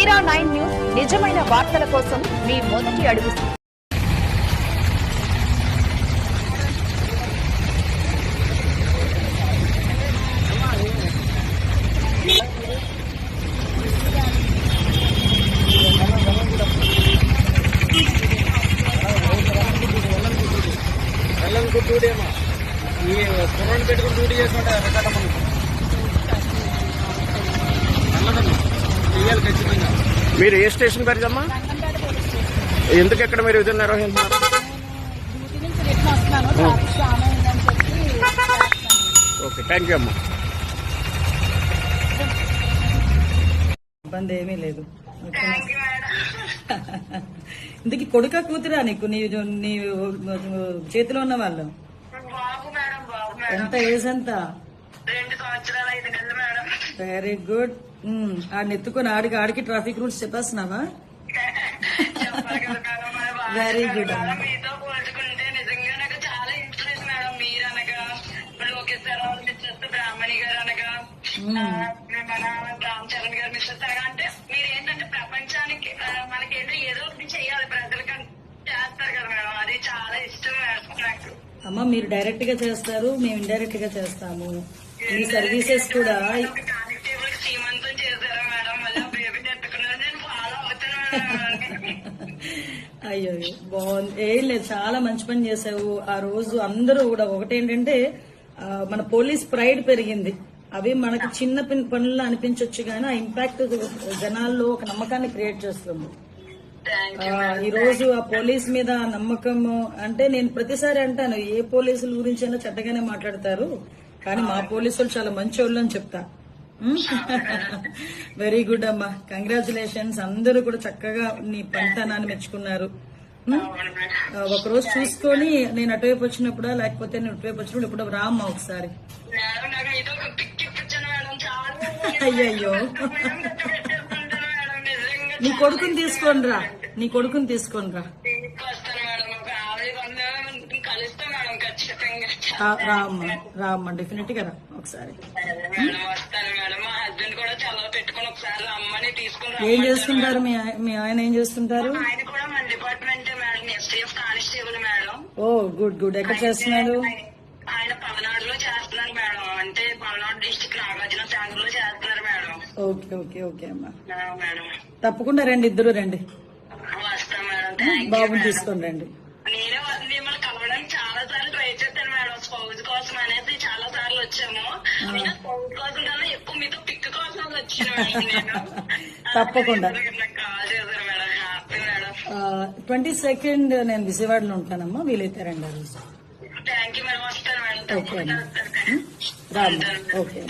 మీరా nine news నిజమైన వార్తల కోసం మీ మొదటి అడుగు. టూ డ్యూటీ ఏమో ఈ కుర్రాన్ని పెట్టుకుని డ్యూటీ చేసుకుంటే ఎక్కడమ్మా వెళ్ళదమ్మా మీరు ఏ స్టేషన్ పరిచమ్మా ఎందుకు ఎక్కడ మీరు విధులు నిర్వహిస్తున్నారు. ఓకే థ్యాంక్ యూ అమ్మా. ఇబ్బంది ఏమీ లేదు. ఇందుకు కొడుక కూతురా నీకు? నీ నీ చేతిలో ఉన్న వాళ్ళు? బాబు మేడం బాబు మేడం. ఎంత ఏజ్ ఎంత రెండు సంవత్సరాలు ఐదు మేడం. వెరీ గుడ్ ఆడిని ఎత్తుకొని ఆడికి ఆడికి ట్రాఫిక్ రూల్స్ చెప్పేస్తున్నావా? good. మేడం, మీతో పోల్చుకుంటే నిజంగా నాకు చాలా మేడం. మీరు అనగా లోకేష్ గారు మిస్సెస్ బ్రాహ్మణి గారు అనగా మన రామ్ చరణ్ గారు మిస్సెస్ అనగా అంటే మీరు ఏంటంటే ప్రపంచానికి ఆ, మనకేంటో ఏదో ఒకటి చేయాలి. ప్రజలకి చేస్తారు కదా మేడం. అది చాలా ఇష్టం మేడం నాకు. అమ్మ మీరు డైరెక్ట్గా చేస్తారు మేము ఇండైరెక్ట్గా చేస్తాము. ఈ సర్వీసెస్ కూడా అయ్యో బాగుంది. ఏం లేదు చాలా మంచి పని చేసావు ఆ రోజు అందరూ కూడా ఒకటేంటంటే మన పోలీస్ ప్రైడ్ పెరిగింది. అవి మనకి చిన్న పిన్- పనుల్లో అనిపించవచ్చు కానీ ఆ ఇంపాక్ట్ జనాల్లో ఒక నమ్మకాన్ని క్రియేట్ చేస్తుంది. ఈ రోజు ఆ పోలీస్ మీద ఆ నమ్మకం అంటే నేను ప్రతిసారి అంటాను ఏ పోలీసుల గురించి అయినా చెడ్డగానే మాట్లాడతారు. కానీ మా పోలీసులు చాలా మంచి అని చెప్తా. వెరీ గుడ్ అమ్మా. కంగ్రాచులేషన్స్ అందరూ కూడా చక్కగా నీ పనితనాన్ని మెచ్చుకున్నారు. ఒక రోజు ఒకరోజు చూసుకొని నేను అటువైపు వచ్చినప్పుడా లేకపోతే నేను ఇటువైపు వచ్చినప్పుడు ఇప్పుడు రామ్మా ఒకసారి. అయ్యయ్యో. నీ కొడుకుని తీసుకోండి రా. నీ కొడుకుని తీసుకొని రా వస్తాను మేడం ఒక యాభై వంద కలుస్తాను మేడం ఖచ్చితంగా రా- రామ్మా రామ్మా డెఫినెట్గా రా ఒకసారి. ఏం చేస్తుంటారు? మీ ఆయ- మీ ఆయన ఏం చేస్తుంటారు? ఓ గుడ్ గుడ్. ఎక్కడ చేస్తున్నాడు ఆయన- పల్నాడులో చేస్తున్నారు మేడం. అంటే పల్నాడు డిస్టిక్ నాగార్జున సాగర్లో చేస్తున్నారు మేడం. ఓకే ఓకే ఓకే అమ్మా. మేడం. తప్పకుండా రండి ఇద్దరు రండి. వస్తాం మేడం. థ్యాంక్ బాబుని తీసుకొని రండి నేనే వా- మిమ్మల్ని కలవడానికి చాలా సార్లు ట్రై చేశాను మేడం స్పౌజ్ కోసం అనేది చాలా సార్లు వచ్చాము నేను స్పౌజ్ కోసం కన్నా ఎక్కువ మీతో పిక్ కోసం వచ్చాను మేడం నేను తప్పకుండా. ట్వంటీ సెకండ్ నేను విజయవాడలో ఉంటానమ్మా. వీలైతే రండి ఆ రోజు ఓకే అమ్మా. ఓకే.